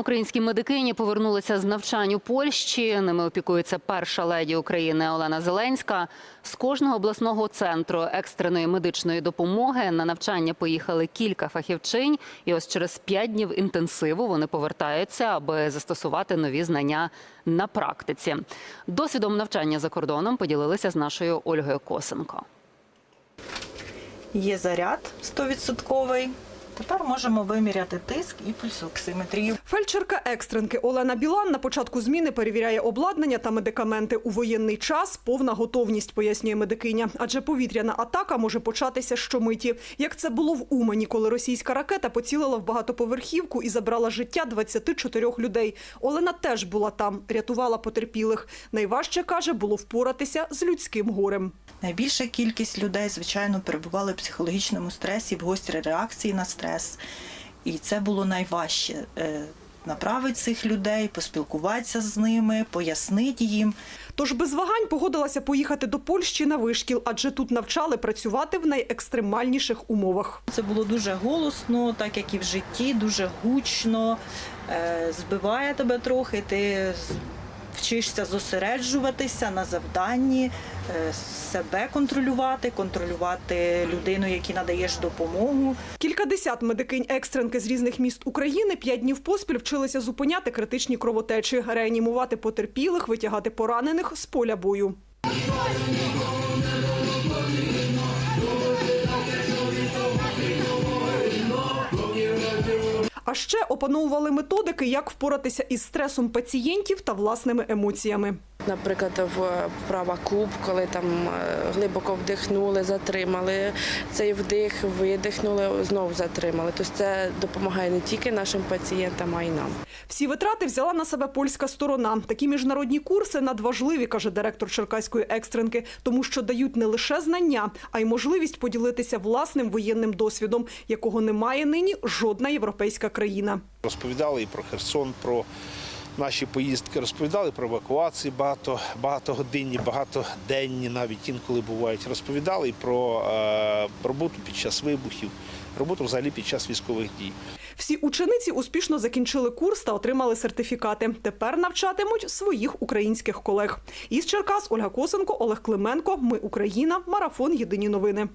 Українські медикині повернулися з навчань у Польщі. Ними опікується перша леді України Олена Зеленська. З кожного обласного центру екстреної медичної допомоги на навчання поїхали кілька фахівчинь. І ось через п'ять днів інтенсиву вони повертаються, аби застосувати нові знання на практиці. Досвідом навчання за кордоном поділилися з нашою Ольгою Косенко. Є заряд 100%. Тепер можемо виміряти тиск і пульсоксиметрію. Фельдшерка екстренки Олена Білан на початку зміни перевіряє обладнання та медикаменти. У воєнний час повна готовність, пояснює медикиня. Адже повітряна атака може початися щомиті. Як це було в Умані, коли російська ракета поцілила в багатоповерхівку і забрала життя 24 людей. Олена теж була там, рятувала потерпілих. Найважче, каже, було впоратися з людським горем. Найбільша кількість людей, звичайно, перебували в психологічному стресі, в гострій реакції на стрес. І це було найважче. е, Направити цих людей, поспілкуватися з ними, пояснити їм. Тож без вагань погодилася поїхати до Польщі на вишкіл, адже тут навчали працювати в найекстремальніших умовах. Це було дуже голосно, так як і в житті, дуже гучно, е, збиває тебе трохи. Ти вчишся зосереджуватися на завданні, е, себе контролювати, контролювати людину, якій надаєш допомогу. Кількадесят медикинь екстренки з різних міст України п'ять днів поспіль вчилися зупиняти критичні кровотечі, реанімувати потерпілих, витягати поранених з поля бою. А ще опановували методики, як впоратися із стресом пацієнтів та власними емоціями. Наприклад, в права куб, коли там е, глибоко вдихнули, затримали цей вдих, видихнули, знову затримали. Тобто це допомагає не тільки нашим пацієнтам, а й нам. Всі витрати взяла на себе польська сторона. Такі міжнародні курси надважливі, каже директор Черкаської екстренки, тому що дають не лише знання, а й можливість поділитися власним воєнним досвідом, якого немає нині жодна європейська країна. Розповідали і про Херсон, про наші поїздки, розповідали про евакуації багато, багатогодинні, багатоденні, навіть інколи бувають. Розповідали і про е, роботу під час вибухів, роботу взагалі під час військових дій. Всі учениці успішно закінчили курс та отримали сертифікати. Тепер навчатимуть своїх українських колег. Із Черкас Ольга Косенко, Олег Клименко. Ми Україна. Марафон. Єдині новини.